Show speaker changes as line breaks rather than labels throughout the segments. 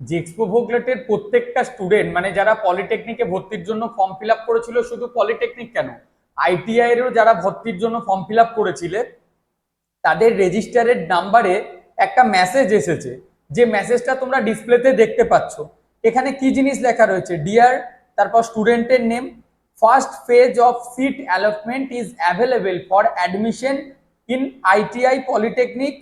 যে এক্সপো ভোগলেটের প্রত্যেকটা স্টুডেন্ট মানে যারা পলিটেকনিকে ভর্তির জন্য ফর্ম ফিল আপ করেছিল শুধু পলিটেকনিক কেন আইটিআই এরও যারা ভর্তির জন্য ফর্ম ফিল আপ করেছিলে, তাদের রেজিস্টারের নাম্বারে একটা মেসেজ এসেছে, যে মেসেজটা তোমরা ডিসপ্লেতে দেখতে পাচ্ছ। এখানে কি জিনিস লেখা রয়েছে? ডিয়ার তারপর স্টুডেন্টের name first phase of seat allotment is available for admission in ITI polytechnic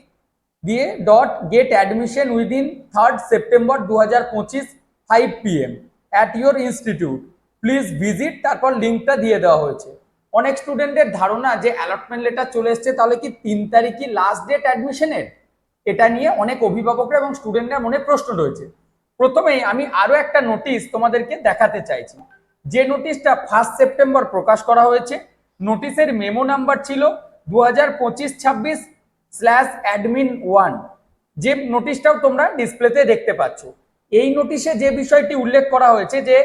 দিয়ে dot get admission within third September দু হাজার পঁচিশ five PM at your institute please visit তারপর লিঙ্কটা দিয়ে দেওয়া হয়েছে। অনেক স্টুডেন্টের ধারণা যে অ্যালটমেন্ট লেটার চলে এসছে, তাহলে কি তিন তারিখই লাস্ট ডেট অ্যাডমিশনের এটা নিয়ে অনেক অভিভাবকরা এবং স্টুডেন্টরা মনে প্রশ্ন রয়েছে। প্রথমেই আমি আরও একটা নোটিশ তোমাদেরকে দেখাতে চাইছি। যে নোটিশটা ফার্স্ট সেপ্টেম্বর প্রকাশ করা হয়েছে নোটিশের মেমো নাম্বার ছিল দু হাজার পঁচিশ ছাব্বিশ স্ল্যাশ অ্যাডমিন ওয়ান যে নোটিশটাও তোমরা ডিসপ্লেতে দেখতে পাচ্ছ। এই নোটিশে যে বিষয়টি উল্লেখ করা হয়েছে যে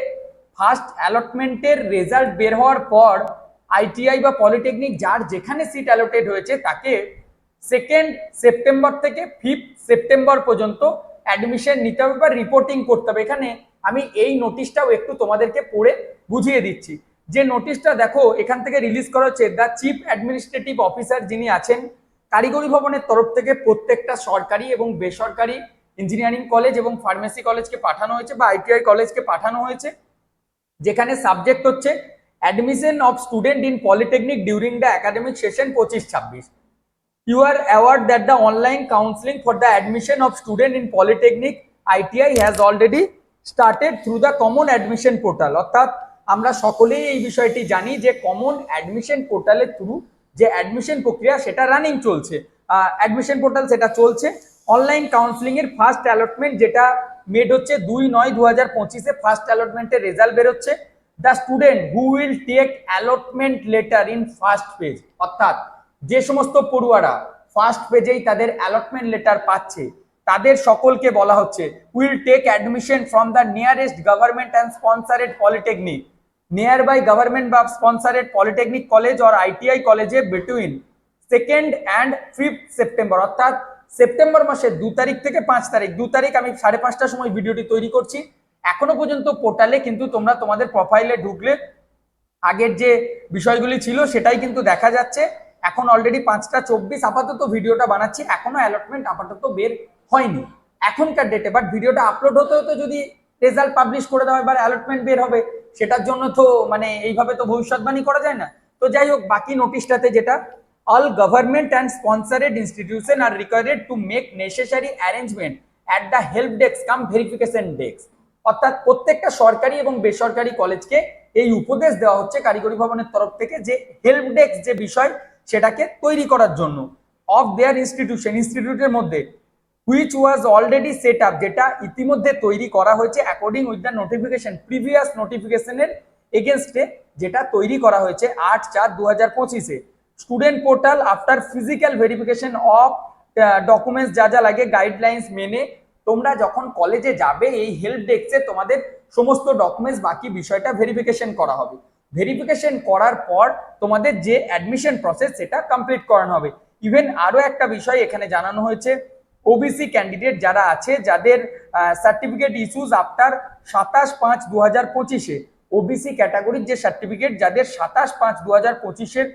ফার্স্ট অ্যালটমেন্টের রেজাল্ট বের হওয়ার পর আইটিআই বা পলিটেকনিক যার যেখানে সিট অ্যালোটেড হয়েছে, তাকে সেকেন্ড সেপ্টেম্বর থেকে ফিফথ সেপ্টেম্বর পর্যন্ত অ্যাডমিশন নিতে হবে বা রিপোর্টিং করতে হবে। এখানে আমি এই নোটিশটাও একটু তোমাদেরকে পড়ে বুঝিয়ে দিচ্ছি। যে নোটিশটা দেখো, এখান থেকে রিলিজ করা হচ্ছে। দ্য চিফ অ্যাডমিনিস্ট্রেটিভ অফিসার যিনি আছেন কারিগরি ভবনের তরফ থেকে প্রত্যেকটা সরকারি এবং বেসরকারি ইঞ্জিনিয়ারিং কলেজ এবং ফার্মেসি কলেজকে পাঠানো হয়েছে বা আইটিআই কলেজকে পাঠানো হয়েছে। যেখানে সাবজেক্ট হচ্ছে admission of student in polytechnic during the academic session পঁচিশ ছাব্বিশ। You are aware that the online counseling for the admission of student in polytechnic ITI has already started through the common admission portal অর্থাৎ আমরা সকলেই এই বিষয়টি জানি যে common admission পোর্টালের থ্রু যে অ্যাডমিশন প্রক্রিয়া সেটা রানিং চলছে। অ্যাডমিশন পোর্টাল সেটা চলছে। অনলাইন কাউন্সিলিং এর ফার্স্ট অ্যালটমেন্ট যেটা মেড হচ্ছে দুই নয় দু হাজার পঁচিশে ফার্স্ট অ্যালটমেন্টের রেজাল্ট বেরোচ্ছে। The student who will take allotment letter in first page অর্থাৎ যে সমস্ত পড়ুয়ারা ফার্স্ট পেজেই তাদের অ্যালটমেন্ট লেটার পাচ্ছে, তাদের সকলকে বলা হচ্ছে will take admission from the nearest government and sponsored polytechnic near by government বা sponsored polytechnic college or ITI কলেজে between second and fifth September অর্থাৎ সেপ্টেম্বর মাসের দু তারিখ থেকে পাঁচ তারিখ, দু তারিখ আমি সাড়ে পাঁচটার সময় ভিডিওটি তৈরি করছি। এখনও পর্যন্ত পোর্টালে কিন্তু তোমরা তোমাদের প্রোফাইলে ঢুকলে আগের যে বিষয়গুলি ছিল সেটাই কিন্তু দেখা যাচ্ছে। এখন অলরেডি পাঁচটা চব্বিশ, আপাতত ভিডিওটা বানাচ্ছি, এখনও অ্যালটমেন্ট আপাতত বের হয়নি। এখনকার ডেটে বাট ভিডিওটা আপলোড হতে হতে যদি রেজাল্ট পাবলিশ করে দেওয়া হয় বা অ্যালটমেন্ট বের হবে। সেটার জন্য তো মানে এইভাবে তো ভবিষ্যৎবাণী করা যায় না। তো যাই হোক, বাকি নোটিশটাতে যেটা all government and sponsored institution are required to make necessary arrangement at the help desk cum verification desk অর্থাৎ প্রত্যেকটা সরকারি এবং বেসরকারি কলেজকে এই উপদেশ দেওয়া হচ্ছে কারিগরি ভবনের তরফ থেকে যে হেল্প ডেস্ক যে বিষয়, সেটাকে তৈরি করার জন্য। অফ দেয়ার ইনস্টিটিউশন ইনস্টিটিউটের মধ্যে। Which was already set up যেটা ইতিমধ্যে তৈরি করা হয়েছে according with the notification previous নোটিফিকেশনের এগেনস্টে যেটা তৈরি করা হয়েছে আট চার দু হাজার পঁচিশে। Student portal after physical verification of documents যা যা লাগে গাইডলাইন্স মেনে তোমরা যখন কলেজে যাবে, এই হেল্প ডেস্কে তোমাদের সমস্ত ডকুমেন্টস বাকি বিষয়টা ভেরিফিকেশন করা হবে। ভেরিফিকেশন করার পর তোমাদের যে অ্যাডমিশন প্রসেস সেটা কমপ্লিট করানো হবে। ইভেন আরও একটা বিষয় এখানে জানানো হয়েছে ওবিসি ক্যান্ডিডেট যারা আছে, যাদের সার্টিফিকেট ইস্যুজ আফটার সাতাশ পাঁচ দু হাজার পঁচিশে ওবিসি ক্যাটাগরির যে সার্টিফিকেট যাদের সাতাশ পাঁচ দু হাজার পঁচিশের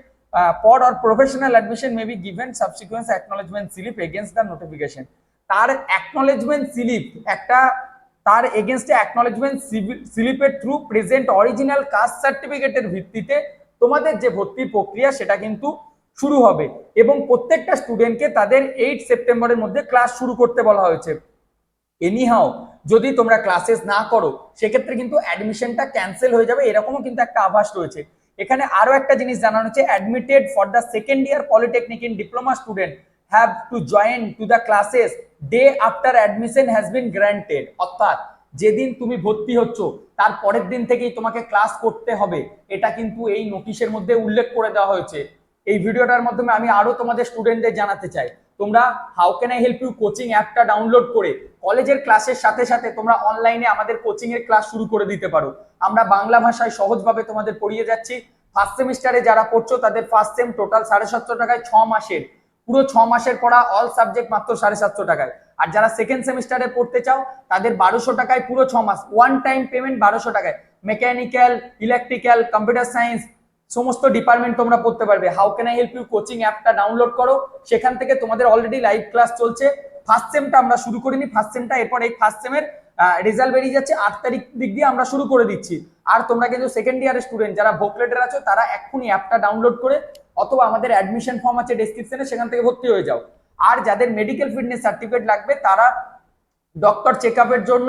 পর or professional admission may be given subsequence acknowledgement slip against the notification তার অ্যাকনোলেজমেন্ট স্লিপ একটা, তার এগেনস্টে অ্যাকনোলেজমেন্ট স্লিপের থ্রু প্রেজেন্ট অরিজিনাল কাস্ট সার্টিফিকেটের ভিত্তিতে তোমাদের যে ভর্তির প্রক্রিয়া, সেটা কিন্তু শুরু হবে। এবং প্রত্যেকটা স্টুডেন্টকে তাদের এইট সেপ্টেম্বরের মধ্যে ক্লাস শুরু করতে বলা হয়েছে। এনিহাও যদি তোমরা ক্লাসেস না করো, সেক্ষেত্রে কিন্তু অ্যাডমিশনটা ক্যান্সেল হয়ে যাবে। এরকমও কিন্তু একটা আভাস রয়েছে। এখানে আরও একটা জিনিস জানানো হচ্ছে admitted for the second year polytechnic in diploma student have to join to the classes day after admission has been granted অর্থাৎ, যেদিন তুমি ভর্তি হচ্ছ, তার পরের দিন থেকেই তোমাকে ক্লাস করতে হবে। এটা কিন্তু এই নোটিশের মধ্যে উল্লেখ করে দেওয়া হয়েছে। এই ভিডিওটার মাধ্যমে আমি আরও তোমাদের স্টুডেন্টদের জানাতে চাই। তোমরা how can I help you coaching অ্যাপটা ডাউনলোড করে কলেজের ক্লাসের সাথে সাথে তোমরা অনলাইনে আমাদের কোচিং এর ক্লাস শুরু করে দিতে পারো। আমরা বাংলা ভাষায় সহজভাবে তোমাদের পড়িয়ে যাচ্ছি। ফার্স্ট সেমিস্টারে যারা পড়ছো, তাদের ফার্স্ট সেম টোটাল সাড়ে সাতশো টাকায় ছ মাসের। পুরো ছ মাসের পড়া অল সাবজেক্ট মাত্র সাড়ে সাতশো টাকায়। আর যারা সেকেন্ড সেমিস্টারে পড়তে চাও, তাদের বারোশো টাকায় পুরো ছ মাস। ওয়ান টাইম পেমেন্ট বারোশো টাকায়। মেকানিক্যাল ইলেকট্রিক্যাল কম্পিউটার সায়েন্স সমস্ত ডিপার্টমেন্ট তোমরা পড়তে পারবে। How can I help you coaching অ্যাপটা ডাউনলোড করো। সেখান থেকে তোমাদের অলরেডি লাইভ ক্লাস চলছে। ফার্স্ট সেমটা আমরা শুরু করিনি। ফার্স্ট সেমটা এরপর এই ফার্স্ট সেমের রেজাল্ট বেরিয়ে যাচ্ছে। আট তারিখ দিক দিয়ে আমরা শুরু করে দিচ্ছি। আর তোমরা কিন্তু সেকেন্ড ইয়ারের স্টুডেন্ট যারা ভোকলেটের আছো, তারা এক্ষুনি অ্যাপটা ডাউনলোড করে অথবা আমাদের অ্যাডমিশন ফর্ম আছে ডেসক্রিপশনে সেখান থেকে ভর্তি হয়ে যাও। আর যাদের মেডিকেল ফিটনেস সার্টিফিকেট লাগবে, তারা ডক্টর চেক জন্য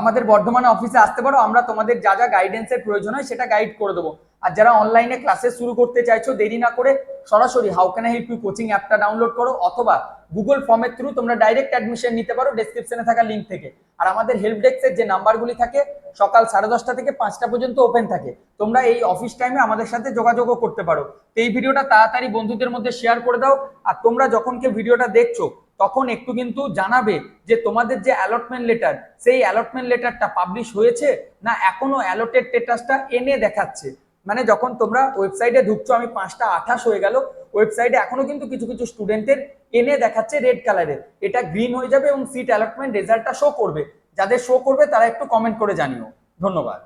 আমাদের বর্ধমানে অফিসে আসতে পারো, আমরা তোমাদের যা যা গাইডেন্সের প্রয়োজন হয় সেটা গাইড করে দেবো। আর যারা অনলাইনে ক্লাসে শুরু করতে চাইছো, দেরি না করে সরাসরি how can help you coaching অ্যাপটা ডাউনলোড করো, অথবা গুগল ফর্মের থ্রু তোমরা ডাইরেক্ট অ্যাডমিশন নিতে পারো ডেসক্রিপশনে থাকা লিঙ্ক থেকে। আর আমাদের হেল্প ডেস্কের যে নাম্বারগুলি থাকে, সকাল সাড়ে দশটা থেকে পাঁচটা পর্যন্ত ওপেন থাকে। তোমরা এই অফিস টাইমে আমাদের সাথে যোগাযোগও করতে পারো। তো এই ভিডিওটা তাড়াতাড়ি বন্ধুদের মধ্যে শেয়ার করে দাও, আর তোমরা যখন কেউ ভিডিওটা দেখছ তখন একটু কিন্তু জানাবে যে তোমাদের যে অ্যালটমেন্ট লেটার সেই অ্যালটমেন্ট লেটারটা পাবলিশ হয়েছে না এখনও অ্যালটেড স্টেটাসটা এনে দেখাচ্ছে? মানে যখন তোমরা ওয়েবসাইটে ঢুকছো, আমি পাঁচটা আঠাশ হয়ে গেল ওয়েবসাইটে এখনও কিন্তু কিছু কিছু স্টুডেন্টের এনে দেখাচ্ছে রেড কালারের এটা গ্রিন হয়ে যাবে এবং সিট অ্যালটমেন্ট রেজাল্টটা শো করবে। যাদের শো করবে, তারা একটু কমেন্ট করে জানিও। ধন্যবাদ।